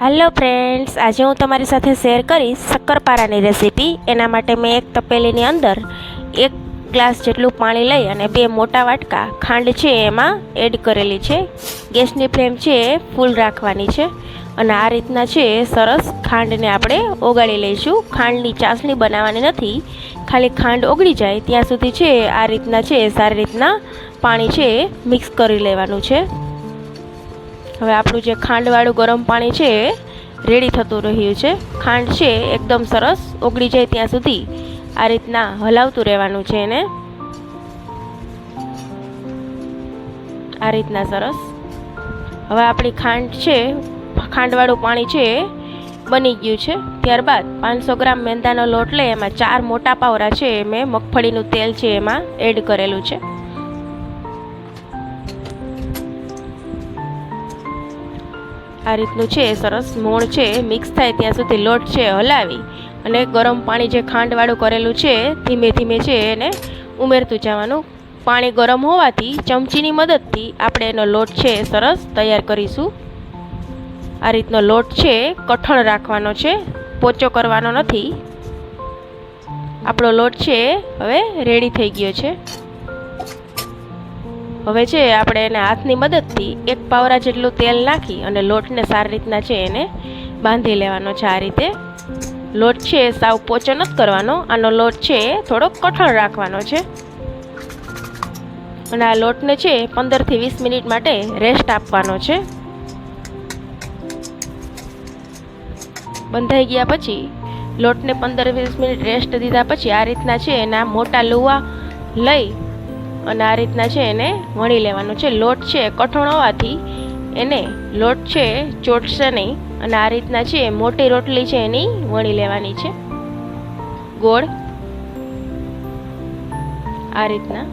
હાલો friends આજે હું તમારી સાથે શેર કરીશ શક્કરપારાની રેસીપી એના માટે મેં એક તપેલીની અંદર એક ગ્લાસ જેટલું પાણી લઈ અને બે મોટા વાટકા ખાંડ છે એમાં એડ કરેલી છે. ગેસની ફ્લેમ છે એ ફૂલ રાખવાની છે અને આ રીતના છે સરસ ખાંડને આપણે ઓગાળી લઈશું. ખાંડની ચાસણી બનાવવાની નથી. ખાલી ખાંડ ઓગળી જાય ત્યાં સુધી છે આ રીતના છે સારી રીતના પાણી છે મિક્સ કરી લેવાનું છે. હવે આપણું જે ખાંડવાળું ગરમ પાણી છે એ રેડી થતું રહ્યું છે. ખાંડ છે, એકદમ સરસ, ઓગળી જાય ત્યાં સુધી. આ રીતના હલાવતું રહેવાનું છે એને. આ રીતના સરસ. હવે આપણી ખાંડ છે, ખાંડવાળું પાણી છે એ બની ગયું છે. ત્યારબાદ પાંચસો ગ્રામ મેંદાનો લોટ લઈ, એમાં ચાર મોટા પાવરા છે મેં મગફળીનું તેલ છે, એમાં એડ કરેલું છે. આ રીતનું છે, સરસ મોણ છે મિક્સ થાય ત્યાં સુધી લોટ છે, હલાવી અને ગરમ પાણી જે ખાંડવાળું કરેલું છે, ધીમે ધીમે છે એને ઉમેરતું જવાનું. પાણી ગરમ હોવાથી ચમચીની મદદથી આપણે એનો લોટ છે, સરસ તૈયાર કરીશું. આ રીતનો લોટ છે, કઠણ રાખવાનો છે, પોચો કરવાનો નથી. આપણો લોટ છે, હવે રેડી થઈ ગયો છે. હવે છે, આપણે એને હાથની મદદથી એક પાવરા જેટલું તેલ નાખી અને લોટને સારી રીતના છે, એને બાંધી લેવાનો છે. આ રીતે લોટ છે સાવ પોચો નથી કરવાનો. આનો લોટ છે થોડોક કઠણ રાખવાનો છે. અને આ લોટને છે પંદરથી વીસ મિનિટ માટે રેસ્ટ આપવાનો છે. બંધાઈ ગયા પછી, લોટને પંદર વીસ મિનિટ રેસ્ટ દીધા પછી, આ રીતના છે, એના મોટા લુવા લઈ અને આ રીતના છે એને વણી લેવાનું છે. લોટ છે કઠણ હોવાથી એને લોટ છે, ચોટશે નહીં. અને આ રીતના છે મોટી રોટલી છે એની વણી લેવાની છે. ગોળ આ રીતના.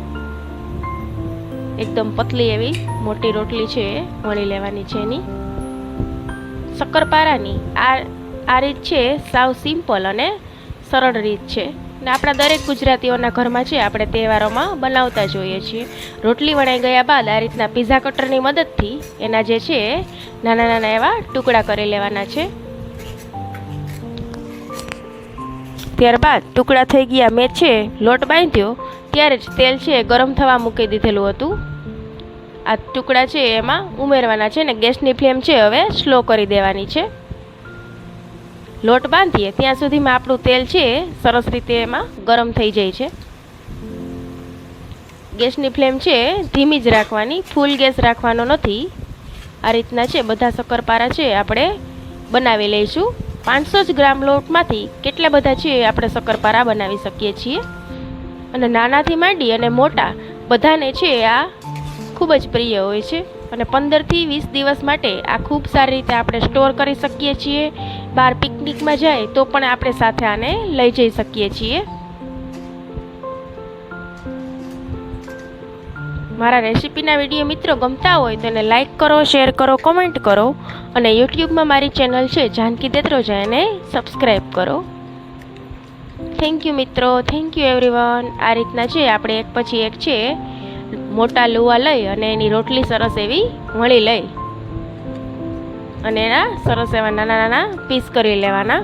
એકદમ પતલી એવી મોટી રોટલી છે એ વણી લેવાની છે એની. શક્કરપારાની આ આ રીત છે સાવ સિમ્પલ અને સરળ રીત છે. ને આપણા દરેક ગુજરાતીઓના ઘરમાં છે આપણે તહેવારોમાં બનાવતા જોઈએ છીએ. રોટલી વણાઈ ગયા બાદ આ રીતના પીઝા કટરની મદદથી એના જે છે નાના નાના એવા ટુકડા કરી લેવાના છે. ત્યારબાદ ટુકડા થઈ ગયા મેં છે લોટ બાંધ્યો. ત્યારે જ તેલ છે ગરમ થવા મૂકી દીધેલું હતું. આ ટુકડા છે એમાં ઉમેરવાના છે ને ગેસની ફ્લેમ છે હવે સ્લો કરી દેવાની છે. લોટ બાંધીએ, ત્યાં સુધીમાં આપણું તેલ છે, સરસ રીતે એમાં ગરમ થઈ જાય છે. ગેસની ફ્લેમ છે, ધીમી જ રાખવાની, ફૂલ ગેસ રાખવાનો નથી. આ રીતના છે, બધા શક્કરપારા છે, આપણે બનાવી લઈશું. પાંચસો જ ગ્રામ લોટમાંથી કેટલા બધા છે, આપણે શક્કરપારા બનાવી શકીએ છીએ. અને નાનાથી માંડી અને મોટા, બધાને છે, આ ખૂબ જ પ્રિય હોય છે. અને પંદરથી વીસ દિવસ માટે આ ખૂબ સારી રીતે આપણે સ્ટોર કરી શકીએ છીએ. બહાર પિકનિકમાં જાય તો પણ આપણે સાથે આને લઈ જઈ શકીએ છીએ. મારા રેસીપીના વીડિયો મિત્રો ગમતા હોય તો એને લાઇક કરો, શેર કરો, કોમેન્ટ કરો અને યુટ્યુબમાં મારી ચેનલ છે જાનકી દેત્રોજા એને સબસ્ક્રાઈબ કરો. થેન્ક યુ મિત્રો થેન્ક યુ એવરીવન આ રીતના છે, આપણે એક પછી એક છે, મોટા લુવા લઈ અને એની રોટલી સરસ એવી વણી લઈ. અને એના સરસ એવા નાના નાના પીસ કરી લેવાના.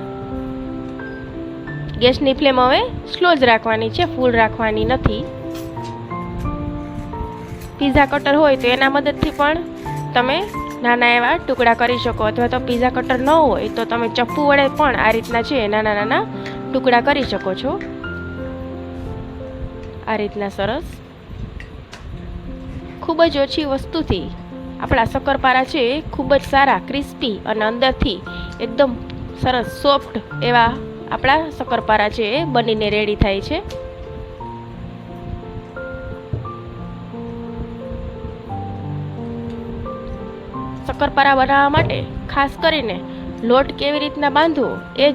ગેસની ફ્લેમ હવે સ્લો જ રાખવાની છે ફૂલ રાખવાની નથી. પીઝા કટર હોય તો એના મદદથી પણ તમે નાના એવા ટુકડા કરી શકો, અથવા તો પીઝા કટર ન હોય તો તમે ચપ્પુ વડે પણ આ રીતના છે નાના નાના ટુકડા કરી શકો છો. આ રીતના સરસ. ખૂબ જ ઓછી વસ્તુથી આપણા શક્કરપારા છે, એ ખૂબ જ સારા, ક્રિસ્પી અને અંદરથી એકદમ સરસ, સોફ્ટ એવા આપણા શક્કરપારા છે, એ બનીને રેડી થાય છે. શક્કરપારા બનાવવા માટે ખાસ કરીને લોટ કેવી રીતના બાંધવો, એ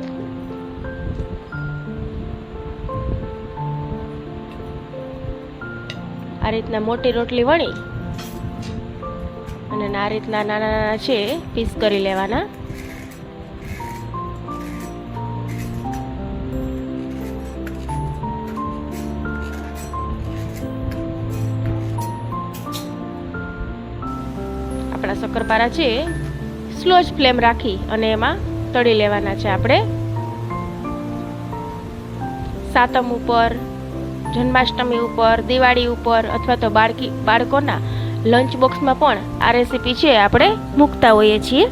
આ રીતના મોટી રોટલી વણી અને આ રીતના નાના નાના છે પીસ કરી લેવાના. આપણા શક્કરપારા છે સ્લો જ ફ્લેમ રાખી અને એમાં તળી લેવાના છે આપણે. સાતમ ઉપર, જન્માષ્ટમી ઉપર, દિવાળી ઉપર અથવા તો બાળકી, બાળકોના લંચ બોક્સમાં પણ આ રેસીપી છે, આપણે મૂકતા હોઈએ છીએ.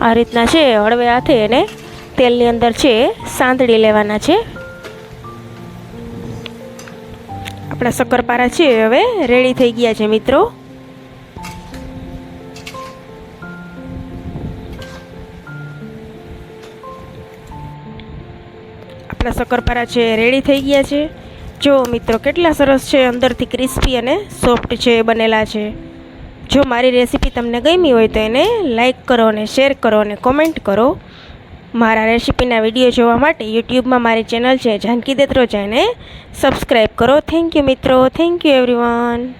આ રીતના છે, હળવે હાથે એને તેલની અંદર છે, સાંતળી લેવાના છે. આપણા શક્કરપારા છે, હવે રેડી થઈ ગયા છે મિત્રો. આપણા શક્કરપારા છે, રેડી થઈ ગયા છે. જો મિત્રો, કેટલા સરસ છે, અંદરથી ક્રિસ્પી અને સોફ્ટ છે, બનેલા છે. જો મારી રેસીપી તમને ગમી હોય તો એને લાઇક કરો અને શેર કરો અને કોમેન્ટ કરો. મારા રેસીપીના વીડિયો જોવા માટે યુટ્યુબમાં મારી ચેનલ છે, જાનકી દેત્રોજા એને સબસ્ક્રાઈબ કરો. થેન્ક યુ મિત્રો, થેન્ક યુ એવરીવન.